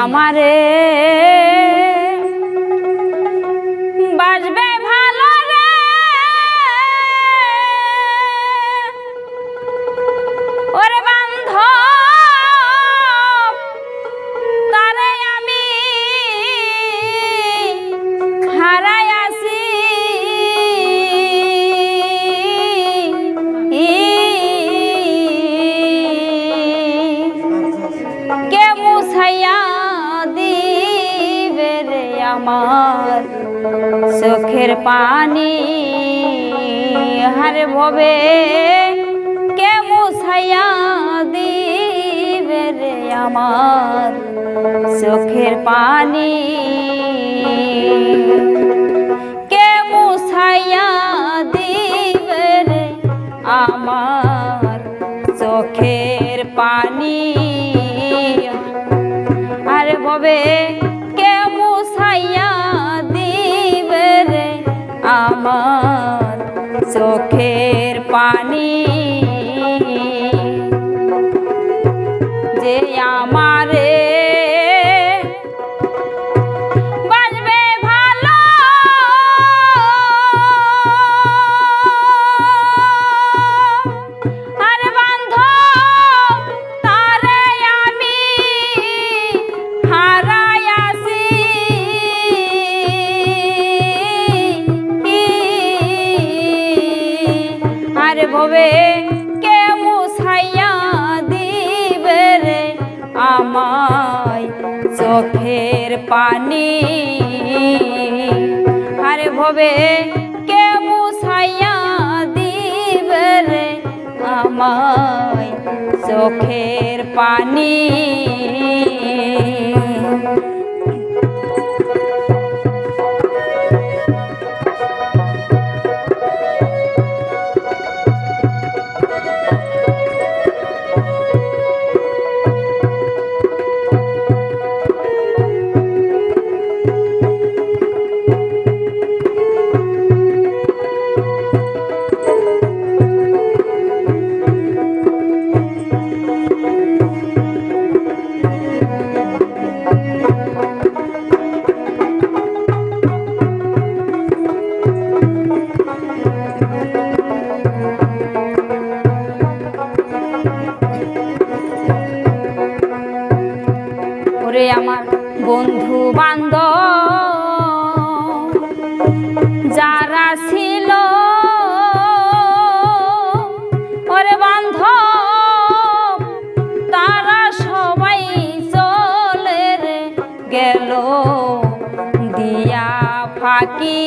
আমারে পানি হারে ভবে কে মুছাইয়া দিবে রে আমার চোখের পানি? কে মুছাইয়া দিবে রে আমার চোখের পানি? আরে ভবে কে রে আমার চোখের পানি চোখের পানি। আরে ভবে কে মুসাইয়া দিবে রে আমায় চোখের পানি? ওরে আমার বন্ধু বান্ধব যারা ছিল ওরে বান্ধব তারা সবাই চলে গেল দিয়া ফাঁকি।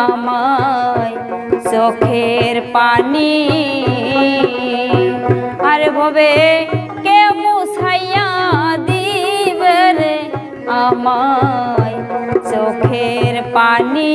আমায় চোখের পানি। আর ভবে কে মুসাইয়া দিবে রে আমায় চোখের পানি?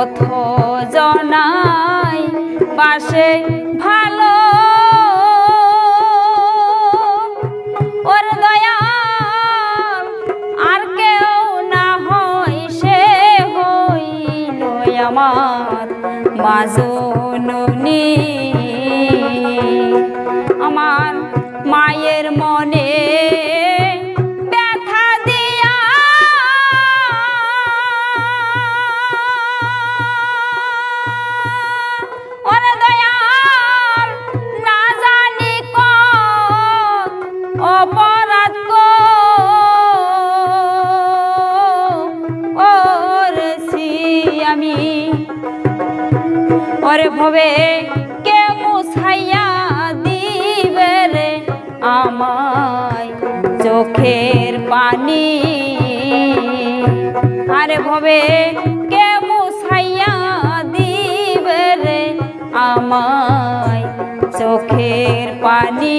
পথ জনাই পাশে ওরে ভবে কে মুছাইয়া দিবে রে আমায় চোখের পানি? আরে ভবে কে মুছাইয়া দিবে রে আমায় চোখের পানি?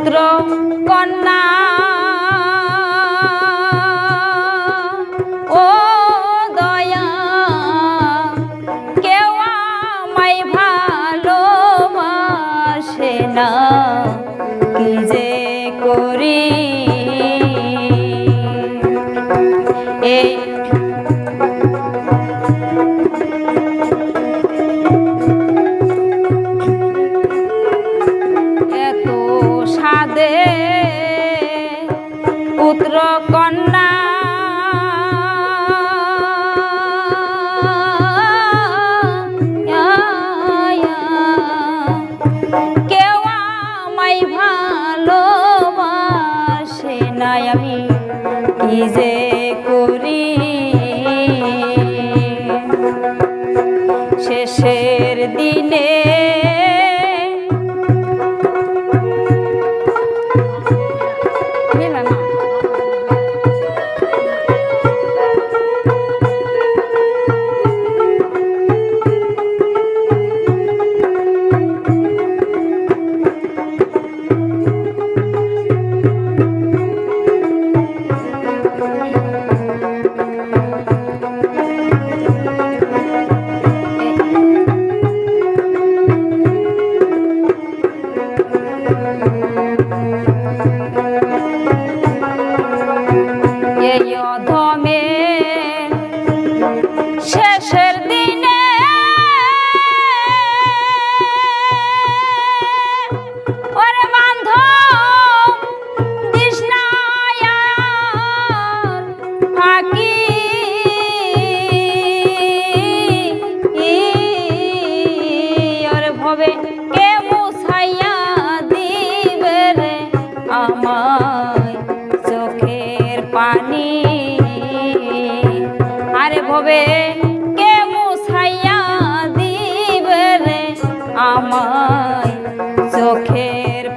পুত্র কন্যা। ও দয়া কেউ আমায় ভালোবাসে না। পুত্র কন্যা। কেউ আমায় ভালোবাসে নাই। আমি কি যে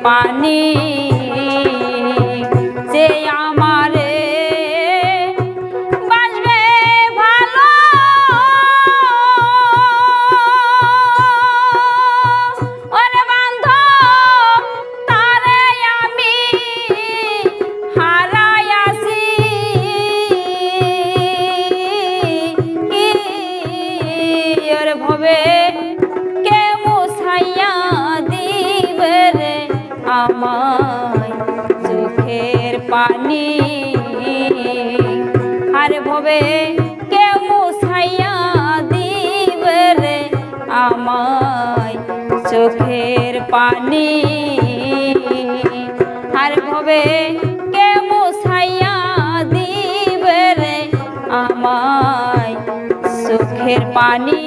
পানি দিব দিবে রে আমায় চোখের পানি। আর ভবে কে ছাইয়া দিবে রে আমায় চোখের পানি?